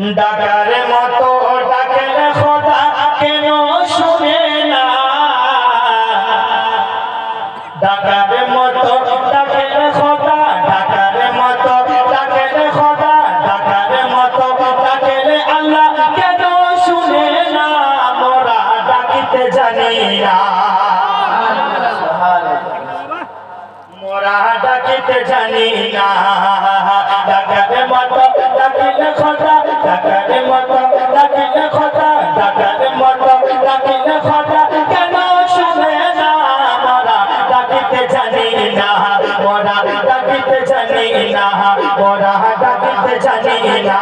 ডাকার মতো ডাকে খোদা কেন শুনে না? ডাকার মতো ডাকে খোদা ডাকার মতো ডাকে খোদা ডাকার মতো ডাকে আল্লাহ কেন শুনে না? মোরা ডাকিতে জানি না। মোরা ডাকিতে জানি না। জানি না মোরা ডাকিতে জানি না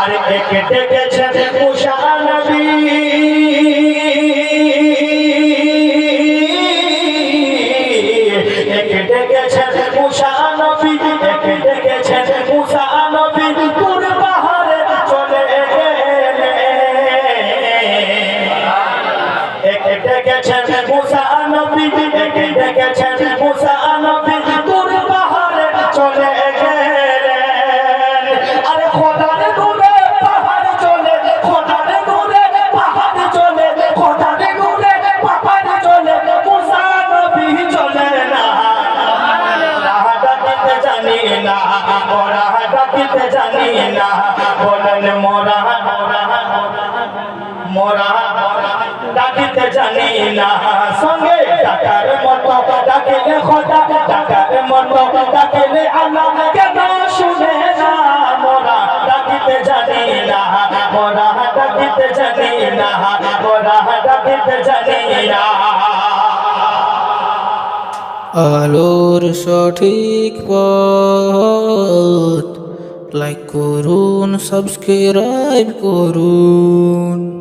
আরে একে ডেকেছে মুসা নবী একে ডেকেছেন মুসা ডাকিতে জানি না। বলেন, মোরা মোরা ডাকিতে জানি না। সঙ্গে ডাকার মতো ডাকিলে খোদা ডাকার মতো ডাকিলে আল্লাহ কেন শুনে না। মোরা ডাকিতে জানি না, মোরা ডাকিতে জানি না, মোরা ডাকিতে জানি না। আলোর সঠিক পথ লাইক করুন সাবস্ক্রাইব করুন।